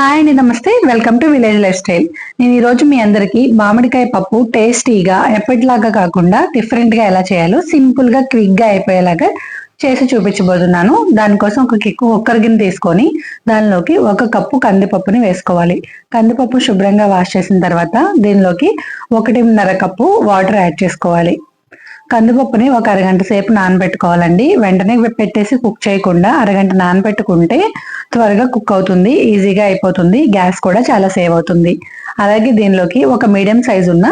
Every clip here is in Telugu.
హాయ్ అండి నమస్తే. Welcome to village lifestyle నేను ఈరోజు మీ అందరికీ మామిడికాయ పప్పు టేస్టీగా ఎప్పటిలాగా కాకుండా డిఫరెంట్గా ఎలా చేయాలో సింపుల్గా క్విక్గా అయిపోయేలాగా చేసి చూపించబోతున్నాను. దానికోసం ఒక కుక్కర్ గిన్నె తీసుకొని దానిలోకి ఒక కప్పు కందిపప్పుని వేసుకోవాలి. కందిపప్పు శుభ్రంగా వాష్ చేసిన తర్వాత దీనిలోకి ఒకటిన్నర కప్పు వాటర్ యాడ్ చేసుకోవాలి. కందిపప్పుని ఒక అరగంట సేపు నానబెట్టుకోవాలండి. వెంటనే పెట్టేసి కుక్ చేయకుండా అరగంట నానబెట్టుకుంటే త్వరగా కుక్ అవుతుంది ఈజీగా అయిపోతుంది గ్యాస్ కూడా చాలా సేవ్ అవుతుంది. అలాగే దీనిలోకి ఒక మీడియం సైజు ఉన్న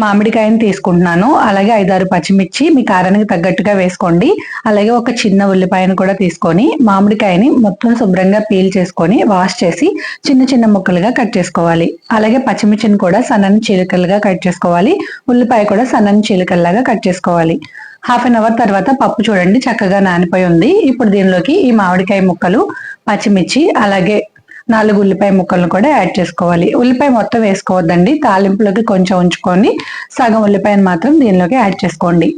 మామిడికాయని తీసుకుంటున్నాను. అలాగే ఐదారు పచ్చిమిర్చి మీ కారానికి తగ్గట్టుగా వేసుకోండి. అలాగే ఒక చిన్న ఉల్లిపాయను కూడా తీసుకొని మామిడికాయని మొత్తం శుభ్రంగా పీల్ చేసుకొని వాష్ చేసి చిన్న చిన్న ముక్కలుగా కట్ చేసుకోవాలి. అలాగే పచ్చిమిర్చిని కూడా సన్నని చీలికలుగా కట్ చేసుకోవాలి. ఉల్లిపాయ కూడా సన్నని చీలికల్లాగా కట్ చేసుకోవాలి. హాఫ్ అన్ అవర్ తర్వాత పప్పు చూడండి చక్కగా నానిపోయి ఉంది. ఇప్పుడు దీనిలోకి ఈ మామిడికాయ ముక్కలు పచ్చిమిర్చి అలాగే నాలుగు ఉల్లిపాయ ముక్కలను కూడా యాడ్ చేసుకోవాలి. ఉల్లిపాయ మొత్తం వేసుకోవద్దండి. తాలింపులోకి కొంచెం ఉంచుకొని సగం ఉల్లిపాయను మాత్రం దీనిలోకి యాడ్ చేసుకోండి.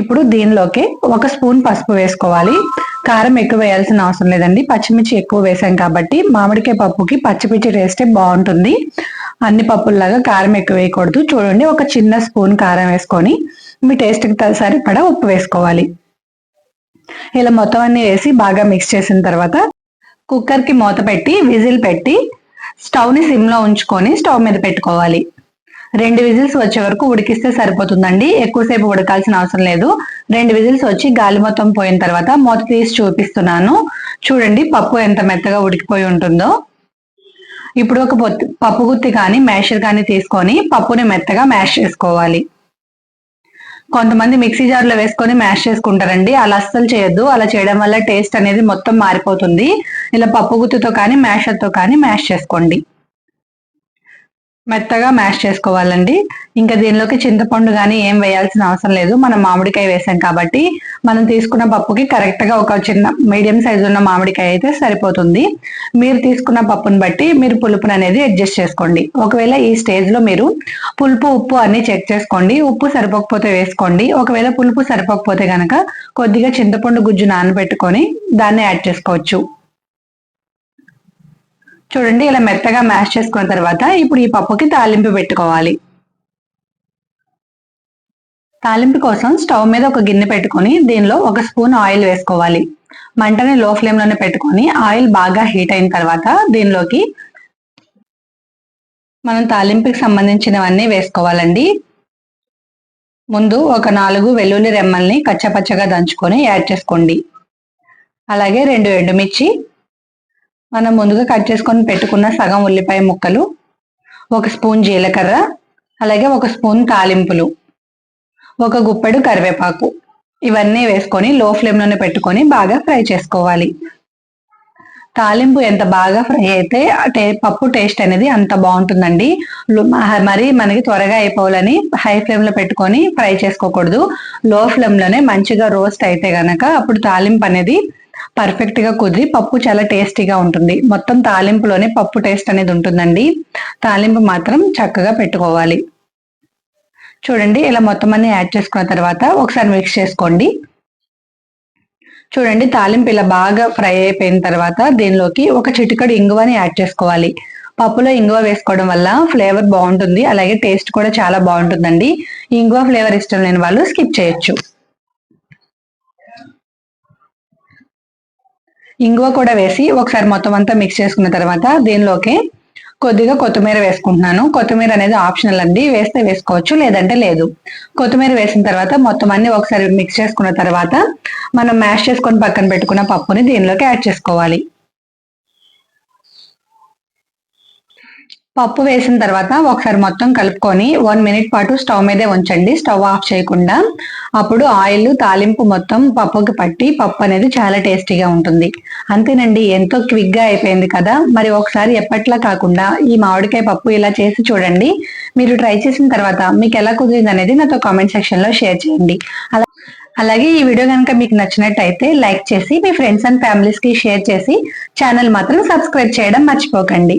ఇప్పుడు దీనిలోకి ఒక స్పూన్ పసుపు వేసుకోవాలి. కారం ఎక్కువ వేయాల్సిన అవసరం లేదండి. పచ్చిమిర్చి ఎక్కువ వేసాం కాబట్టి మామిడికాయ పప్పుకి పచ్చిమిర్చి వేస్తే బాగుంటుంది. అన్ని పప్పుల్లాగా కారం ఎక్కువ వేయకూడదు. చూడండి ఒక చిన్న స్పూన్ కారం వేసుకొని మీ టేస్ట్కి సరిపడా ఉప్పు వేసుకోవాలి. ఇలా మొత్తం అన్ని వేసి బాగా మిక్స్ చేసిన తర్వాత కుక్కర్కి మూత పెట్టి విజిల్ పెట్టి స్టవ్ని సిమ్లో ఉంచుకొని స్టవ్ మీద పెట్టుకోవాలి. రెండు విజిల్స్ వచ్చే వరకు ఉడికిస్తే సరిపోతుందండి. ఎక్కువసేపు ఉడకాల్సిన అవసరం లేదు. రెండు విజిల్స్ వచ్చి గాలి మొత్తం పోయిన తర్వాత మూత తీసి చూపిస్తున్నాను. చూడండి పప్పు ఎంత మెత్తగా ఉడికిపోయి ఉంటుందో. ఇప్పుడు ఒక పప్పు గుత్తి కానీ మ్యాషర్ కానీ తీసుకొని పప్పుని మెత్తగా మ్యాష్ చేసుకోవాలి. కొంతమంది మిక్సీ జార్లో వేసుకొని మ్యాష్ చేసుకుంటారండి. అలా అస్సలు చేయొద్దు. అలా చేయడం వల్ల టేస్ట్ అనేది మొత్తం మారిపోతుంది. ఇలా పప్పు గుత్తుతో కానీ మ్యాషర్తో కానీ మ్యాష్ చేసుకోండి. మెత్తగా మ్యాష్ చేసుకోవాలండి. ఇంకా దీనిలోకి చింతపండు కానీ ఏం వేయాల్సిన అవసరం లేదు. మనం మామిడికాయ వేసాం కాబట్టి మనం తీసుకున్న పప్పుకి కరెక్ట్గా ఒక చిన్న మీడియం సైజు ఉన్న మామిడికాయ అయితే సరిపోతుంది. మీరు తీసుకున్న పప్పుని బట్టి మీరు పులుపుని అనేది అడ్జస్ట్ చేసుకోండి. ఒకవేళ ఈ స్టేజ్లో మీరు పులుపు ఉప్పు అన్ని చెక్ చేసుకోండి. ఉప్పు సరిపోకపోతే వేసుకోండి. ఒకవేళ పులుపు సరిపోకపోతే కనుక కొద్దిగా చింతపండు గుజ్జు నానబెట్టుకొని దాన్ని యాడ్ చేసుకోవచ్చు. చూడండి ఇలా మెత్తగా మ్యాష్ చేసుకున్న తర్వాత ఇప్పుడు ఈ పప్పుకి తాలింపు పెట్టుకోవాలి. తాలింపు కోసం స్టవ్ మీద ఒక గిన్నె పెట్టుకొని దీనిలో ఒక స్పూన్ ఆయిల్ వేసుకోవాలి. మంటని లో ఫ్లేమ్లోనే పెట్టుకొని ఆయిల్ బాగా హీట్ అయిన తర్వాత దీనిలోకి మనం తాలింపుకి సంబంధించినవన్నీ వేసుకోవాలండి. ముందు ఒక నాలుగు వెల్లుల్లి రెమ్మల్ని కచ్చపచ్చగా దంచుకొని యాడ్ చేసుకోండి. అలాగే రెండు ఎండుమిర్చి మనం ముందుగా కట్ చేసుకొని పెట్టుకున్న సగం ఉల్లిపాయ ముక్కలు ఒక స్పూన్ జీలకర్ర అలాగే ఒక స్పూన్ తాలింపులు ఒక గుప్పెడు కరివేపాకు. ఇవన్నీ వేసుకొని లో ఫ్లేమ్లోనే పెట్టుకొని బాగా ఫ్రై చేసుకోవాలి. తాలింపు ఎంత బాగా ఫ్రై అయితే పప్పు టేస్ట్ అనేది అంత బాగుంటుందండి. మరి మనకి త్వరగా అయిపోవాలని హై ఫ్లేమ్లో పెట్టుకొని ఫ్రై చేసుకోకూడదు. లో ఫ్లేమ్లోనే మంచిగా రోస్ట్ అయితే గనక అప్పుడు తాలింపు అనేది పర్ఫెక్ట్గా కుదిరి పప్పు చాలా టేస్టీగా ఉంటుంది. మొత్తం తాలింపులోనే పప్పు టేస్ట్ అనేది ఉంటుందండి. తాలింపు మాత్రం చక్కగా పెట్టుకోవాలి. చూడండి ఇలా మొత్తం అన్ని యాడ్ చేసుకున్న తర్వాత ఒకసారి మిక్స్ చేసుకోండి. చూడండి తాలింపు ఇలా బాగా ఫ్రై అయిపోయిన తర్వాత దీనిలోకి ఒక చిటికడు ఇంగువని యాడ్ చేసుకోవాలి. పప్పులో ఇంగువ వేసుకోవడం వల్ల ఫ్లేవర్ బాగుంటుంది. అలాగే టేస్ట్ కూడా చాలా బాగుంటుందండి. ఇంగువ ఫ్లేవర్ ఇష్టం లేని వాళ్ళు స్కిప్ చేయొచ్చు. ఇంగువ కూడా వేసి ఒకసారి మొత్తం అంతా మిక్స్ చేసుకున్న తర్వాత దీనిలోకి కొద్దిగా కొత్తిమీర వేసుకుంటున్నాను. కొత్తిమీర అనేది ఆప్షనల్ అండి. వేస్తే వేసుకోవచ్చు లేదంటే లేదు. కొత్తిమీర వేసిన తర్వాత మొత్తం అన్ని ఒకసారి మిక్స్ చేసుకున్న తర్వాత మనం మ్యాష్ చేసుకొని పక్కన పెట్టుకున్న పప్పుని దీనిలోకి యాడ్ చేసుకోవాలి. పప్పు వేసిన తర్వాత ఒకసారి మొత్తం కలుపుకొని వన్ మినిట్ పాటు స్టవ్ మీదే ఉంచండి. స్టవ్ ఆఫ్ చేయకుండా అప్పుడు ఆయిల్ తాలింపు మొత్తం పప్పుకి పట్టి పప్పు అనేది చాలా టేస్టీగా ఉంటుంది. అంతేనండి ఎంతో క్విక్గా అయిపోయింది కదా. మరి ఒకసారి ఎప్పట్లా కాకుండా ఈ మామిడికాయ పప్పు ఇలా చేసి చూడండి. మీరు ట్రై చేసిన తర్వాత మీకు ఎలా కుదిరింది అనేది నాతో కామెంట్ సెక్షన్లో షేర్ చేయండి. అలా అలాగే ఈ వీడియో కనుక మీకు నచ్చినట్టయితే లైక్ చేసి మీ ఫ్రెండ్స్ అండ్ ఫ్యామిలీస్కి షేర్ చేసి ఛానల్ మాత్రం సబ్స్క్రైబ్ చేయడం మర్చిపోకండి.